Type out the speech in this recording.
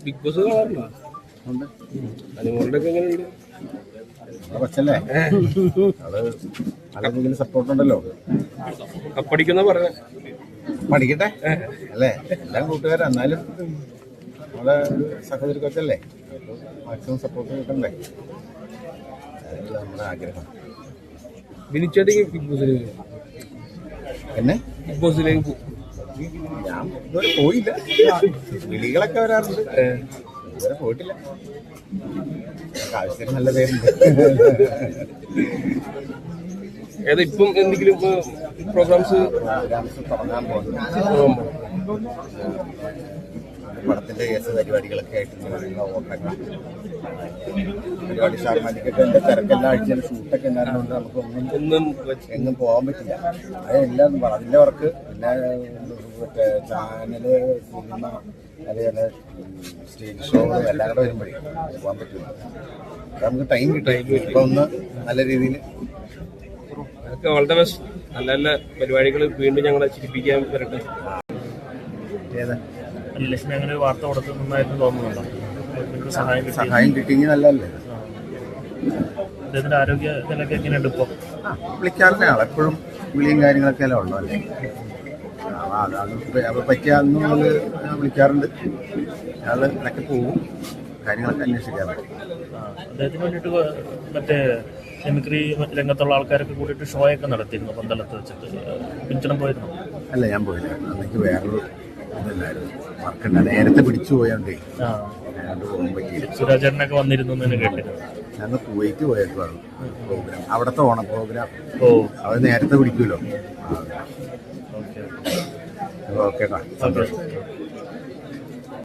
Big boss കാണാറുണ്ടോ അനുമോളുടെ എങ്ങനെയുണ്ട് കൊച്ചല്ലേ അത് രീതിയിൽ സപ്പോർട്ട് ഉണ്ടല്ലോ കപ്പടിക്കുന്ന പറഞ്ഞ പഠിക്കട്ടെ അല്ലേ? എല്ലാം കൂട്ടുകാരാ എന്നാലും നമ്മളെ ഒരു സഹോദരി കൊച്ചല്ലേ മാക്സിമം സപ്പോർട്ട് കിട്ടണ്ടേ നമ്മുടെ ആഗ്രഹം വിനിച്ചേട്ടേക്ക് ബിഗ് ബോസിലേക്ക് എന്നെ? ബിഗ് ബോസിലേക്ക് ഞാൻ ഇതുവരെ പോയില്ല. വിളികളൊക്കെ വരാറുണ്ട്. ഇതുവരെ പോയിട്ടില്ല. ആവശ്യത്തിന് നല്ല പേരുണ്ട്. ഏതാ ഇപ്പം എന്തെങ്കിലും പ്രോഗ്രാംസ് പ്രോഗ്രാംസ് തുടങ്ങാൻ പോകുന്നു. പടത്തിന്റെ കേസ് പരിപാടികളൊക്കെ ആയിട്ട് പരിപാടി സാമാജിക്കൊക്കെ എന്റെ തിരക്കെല്ലാം ആഴ്ചയിൽ ഷൂട്ടൊക്കെ ഉണ്ടായിരുന്നുകൊണ്ട് നമുക്ക് ഒന്നും ഒന്നും എങ്ങും പോകാൻ പറ്റില്ല. അതെല്ലാം അതിന്റെ വർക്ക് പിന്നെ മറ്റേ ചാനൽ സിനിമ അതേപോലെ സ്റ്റേജ് ഷോ എല്ലാം കൂടെ വരുമ്പോഴേ പോകാൻ പറ്റില്ല നമുക്ക് ടൈം കിട്ടും. ഇപ്പൊ ഒന്ന് നല്ല രീതിയിൽ വളരെ ബെസ്റ്റ് നല്ല നല്ല പരിപാടികൾ വീണ്ടും ഞങ്ങളെ ചിരിപ്പിക്കാൻ വരട്ടെ. ഏതാ? ലക്ഷ്മി അങ്ങനെ ഒരു വാർത്ത കൊടുത്ത് നന്നായിരുന്നു തോന്നുന്നുണ്ടോ? സഹായം സഹായം കിട്ടിയെങ്കിൽ നല്ലതല്ലേ? അദ്ദേഹത്തിന്റെ ആരോഗ്യ നിലയ്ക്ക് എങ്ങനെയുണ്ട് ഇപ്പോൾ ആ, ആളെപ്പോഴും വിളിയും കാര്യങ്ങളൊക്കെ അല്ലേ ഉള്ളൂ അല്ലേ? അത് പറ്റിയ അന്ന് നമ്മൾ വിളിക്കാറുണ്ട്. അയാൾ ഇടയ്ക്ക് പോകും കാര്യങ്ങളൊക്കെ അന്വേഷിക്കാറുണ്ട് അദ്ദേഹത്തിന് വേണ്ടിയിട്ട് മറ്റേ മിമിക്രി രംഗത്തുള്ള ആൾക്കാരൊക്കെ കൂടിയിട്ട് ഷോ ഒക്കെ നടത്തിയിരുന്നു പന്തളത്ത് വെച്ചിട്ട്. പിഞ്ചണം പോയിരുന്നു. അല്ല ഞാൻ പോയില്ല. അന്നെനിക്ക് വേറൊരു ഇതല്ലായിരുന്നു വർക്കുണ്ട് നേരത്തെ പിടിച്ചു പോയാണ്ടേ. പോകാൻ പറ്റിയില്ല. സുരാജേട്ടനൊക്കെ വന്നിരുന്നു എന്ന് ഞാൻ കേട്ടിരുന്നു ഞാൻ കുവൈറ്റ് പോയേക്കുവാണ് പ്രോഗ്രാം. അവിടുത്തെ ഓണം പ്രോഗ്രാം. ഓ. അത് നേരത്തെ പിടിക്കുമല്ലോ ഓക്കെ. ഓക്കെ.